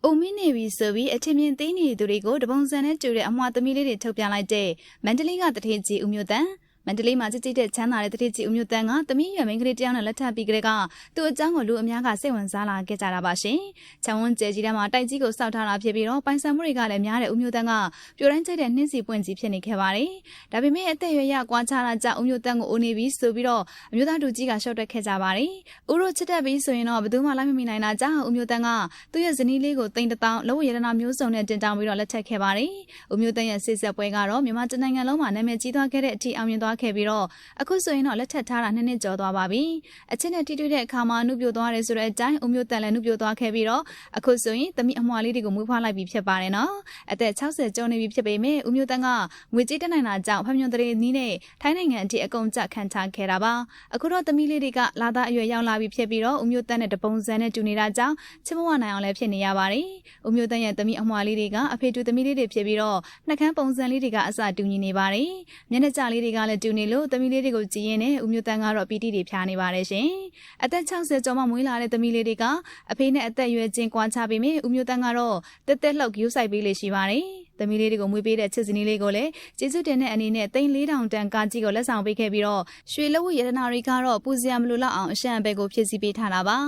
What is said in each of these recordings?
။အုံမင်းနေပြီဆိုပြီးအချင်းမြင်သိနေသူတွေကိုတပုံစံနဲ့တူတဲ့အမွှာသမီးလေးတွေထုတ်ပြန်လိုက်တဲ့မန္တလေးကတထေးကြီးဦးမျိုးတန် မန္တလေးမှာကြည်ကြည်တဲ့ချမ်းသာတဲ့တထေးကြီးဦးမျိုးတန်ကသမီးရွယ်မိန်းကလေးတယောက်နဲ့လက်ထပ်ပြီးကြတဲ့ကသူ့အကြောင်းကိုလူအများကစိတ်ဝင်စားလာခဲ့ကြတာပါရှင်။ချောင်းဝန်းကျဲကြီးထဲမှာတိုက်ကြီးကိုစောက်ထားတာဖြစ်ပြီးတော့ပိုင်ဆံမှုတွေကလည်းများတဲ့ဦးမျိုးတန်ကပြိုတိုင်းကျတဲ့နှင်းစီပွင့်ကြီးဖြစ်နေခဲ့ပါတယ်။ဒါပေမဲ့အသက်အရွယ်ရကွာခြားတာကြောင့်ဦးမျိုးတန်ကိုအိုနေပြီးဆိုပြီးတော့အမျိုးသားတူကြီးကရှော့တက်ခဲ့ကြပါတယ်။ဦးတို့ချစ်တက်ပြီးဆိုရင်တော့ဘယ်သူမှလိုက်မမိနိုင်တာကြောင့်ဦးမျိုးတန်ကသူ့ရဲ့ဇနီးလေးကိုတိမ်တထောင်လောဝရတနာမျိုးစုံနဲ့တင်တောင်းပြီးတော့လက်ထပ်ခဲ့ပါတယ်။ဦးမျိုးတန်ရဲ့စစ်ဆက်ပွဲကတော့မြန်မာတိုင်းနိုင်ငံလုံးမှာနာမည်ကြီးသွားခဲ့တဲ့အထိအောင်မြင်သွားခဲ့ပြီးတော့အခုဆိုရင်တော့လက်ထပ်ထားတာနှစ်နှစ်ကျော်သွားပါပြီ။အချင်းနဲ့ထိတွေ့တဲ့အခါမှာနှုတ်ပြသွားတယ်ဆိုတဲ့အတိုင်းဦးမျိုးတန်လည်းနှုတ်ပြသွားခဲ့ပြီးတော့အခုဆိုရင်သမီးအမွှာလေးတွေကိုမွေးဖွားလိုက်ပြီးဖြစ်ပါတယ်နော်။အသက်60ကျော်နေပြီဖြစ်ပေမဲ့ဦးမျိုးတန်ကငွေကြေးတက်နိုင်တာကြောင့်ဖျံ့တရေနီးနဲ့ထိုင်းနိုင်ငံအထိအကုန်ကြခံထားခဲ့တာပါ။အခုတော့သမီးလေးတွေကလာသားအရွယ်ရောက်လာပြီဖြစ်ပြီးတော့ဦးမျိုးတန်နဲ့တပုံစံနဲ့တူနေတာကြောင့်ချစ်မဝနိုင်အောင်လည်းဖြစ်နေရပါတယ်။ဦးမျိုးတန်ရဲ့သမီးအမွှာလေးတွေကအဖေတူသမီးလေးတွေဖြစ်ပြီးတော့နှကန်းပုံစံလေးတွေကအစတူညီနေပါတယ်။မျက်နှာကြလေးတွေကလည်းတူနေလို့သမီးလေးတွေကိုကြည့်ရင်နဲ့ဦးမျိုးတန်ကတော့ပီတိတွေဖြာနေပါတယ်ရှင်။အသက်60ကျော်မှမွေးလာတဲ့သမီးလေးတွေကအဖေနဲ့အသက်အရွယ်ချင်းကွာခြားပေမဲ့ဦးမျိုးတန်ကတော့တက်တက်လှုပ်ကြိုးဆိုင်ပေးလေရှိပါတယ်။ သမီးလေးတွေကိုမွေးပေးတဲ့ချစ်စနီးလေးကိုလည်းကျေးဇူးတင်တဲ့အနေနဲ့သိန်း4000တန်ကားကြီးကိုလက်ဆောင်ပေးခဲ့ပြီးတော့ရွှေလက်ဝတ်ရတနာတွေကတော့ပူစရာမလိုတော့အောင်အရှံဘက်ကိုဖြည့်ဆည်းပေးထားတာပါ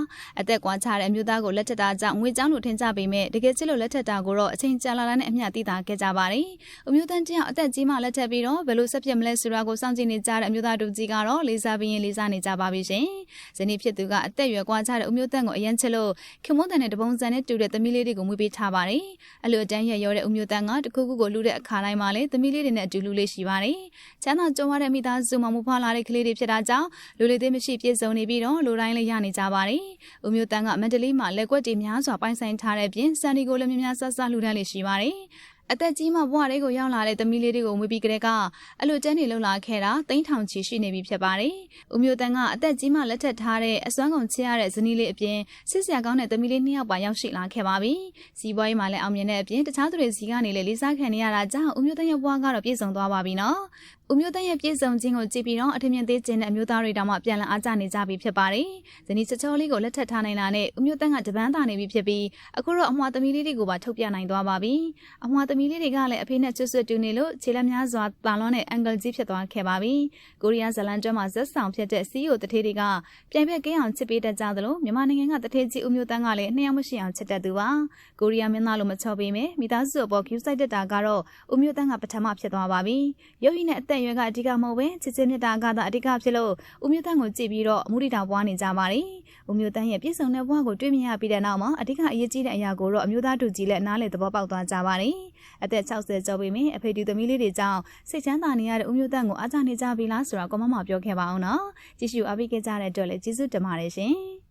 အသက်ကွာခြားတဲ့အမျိုးသားကိုလက်ထက်တာကြောင့်ငွေကြောင်းလို့ထင်ကြပေမဲ့တကယ်ချစ်လို့လက်ထက်တာကိုတော့အချိန်ကြာလာလာနဲ့အမျှသိတာခဲ့ကြပါတယ်အမျိုးသားတယောက်အသက်ကြီးမှလက်ထက်ပြီးတော့ဘယ်လိုဆက်ဖြစ်မလဲဆိုတာကိုစောင့်ကြည့်နေကြတဲ့အမျိုးသားတို့ကြီးကတော့လေးစားပြီးရင်လေးစားနေကြပါပြီရှင်ဇနီးဖြစ်သူကအသက်ရွယ်ကွာခြားတဲ့အမျိုးသားကိုအရင်ချစ်လို့ခင်မွန်းတန်တဲ့တပုံစံနဲ့တူတဲ့သမီးလေးတွေကိုမွေးပေးထားပါတယ်အလိုအတန်းရရောတဲ့အမျိုးသားကတခုခုကိုလူတဲ့အခါတိုင်းမှာလည်းသမီးလေးတွေနဲ့အတူလူလေးရှိပါတယ်။ချမ်းသာကြုံရတဲ့မိသားစုမှာမဖွားလာတဲ့ကလေးတွေဖြစ်တာကြောင့်လူလေးသေးမရှိပြည့်စုံနေပြီးတော့လူတိုင်းလည်းရနေကြပါတယ်။ဦးမျိုးတန်းကမန္တလေးမှာလက်ကွက်တွေများစွာပိုင်ဆိုင်ထားတဲ့ပြင်စန်ဒီကိုလည်းများများဆဆလှူဒန်းလေးရှိပါတယ်။ အသက်ကြီးမှဘဝတွေကိုရောက်လာတဲ့သမီးလေးတွေကိုမွေးပြီးကလေးကအလိုကျန်းနေလုံလာခဲ့တာတိန်းထောင်ချီရှိနေပြီဖြစ်ပါတယ်။ဦးမျိုးတန်းကအသက်ကြီးမှလက်ထက်ထားတဲ့အစွမ်းကုန်ချစ်ရတဲ့ဇနီးလေးအပြင်စစ်စရာကောင်းတဲ့သမီးလေးနှစ်ယောက်ပါရောက်ရှိလာခဲ့ပါပြီ။စီးပွားရေးမှာလည်းအောင်မြင်တဲ့အပြင်တခြားသူတွေစီကနေလည်းလေးစားခံနေရတာကြောင့်ဦးမျိုးတန်းရဲ့ဘဝကတော့ပြည့်စုံသွားပါပြီနော်။ ဦးမျိုးတန်းရဲ့ပြည့်စုံခြင်းကိုကြည့်ပြီးတော့အထင်မြင်သေးခြင်းတဲ့အမျိုးသားတွေတောင်မှပြန်လည်အားကျနေကြပြီဖြစ်ပါတယ်။ဇနီးချောချောလေးကိုလက်ထက်ထားနိုင်လာတဲ့ဦးမျိုးတန်းကတပန်းသာနေပြီဖြစ်ပြီးအခုတော့အမွှာသမီးလေးတွေကိုပါထုတ်ပြနိုင်သွားပါပြီ။အမွှာသမီးလေးတွေကလည်းအဖေနဲ့ချွတ်ဆွတ်တူနေလို့ခြေလက်များစွာပါလွန်တဲ့အန်ဂယ်ကြီးဖြစ်သွားခဲ့ပါပြီ။ကိုရီးယားဇလန်ကျွမ်းမှာဇက်ဆောင်ဖြစ်တဲ့စီးယိုတထေးတွေကပြိုင်ဘက်ကင်းအောင်ချစ်ပေးတတ်ကြသလိုမြန်မာနိုင်ငံကတထေးကြီးဦးမျိုးတန်းကလည်းနှစ်ယောက်မရှိအောင်ချစ်တတ်သူပါ။ကိုရီးယားမင်းသားလိုမချောပေမဲ့မိသားစုအပေါ်ကျူးဆိုင်တတ်တာကတော့ဦးမျိုးတန်းကပထမဖြစ်သွားပါပြီ။ရုပ်ရည်နဲ့အသက်အရွယ်ကအဓိကမဟုတ်ပဲချစ်ချင်းမြတ်တာကသာအဓိကဖြစ်လို့ဦးမျိုးတန်းကိုကြည့်ပြီးတော့မူရီတာပွားနေကြပါတယ်။ဦးမျိုးတန်းရဲ့ပြည့်စုံတဲ့ဘဝကိုတွေ့မြင်ရပြီးတဲ့နောက်မှာအဓိကအရေးကြီးတဲ့အရာကိုတော့အမျိုးသားတို့ကြီးလည်းနားလေသဘောပေါက်သွားကြပါတယ်။အသက်60ကျော်ပေမဲ့အဖေဒီသမီးလေးတွေကြောင့်စိတ်ချမ်းသာနေရတဲ့ဦးမျိုးတန်းကိုအားကျနေကြပြီလားဆိုတာကောမမပြောခဲ့ပါအောင်နော်။ကြည့်ရှုအားပေးခဲ့ကြတဲ့အတွက်လည်းကျေးဇူးတင်ပါတယ်ရှင်။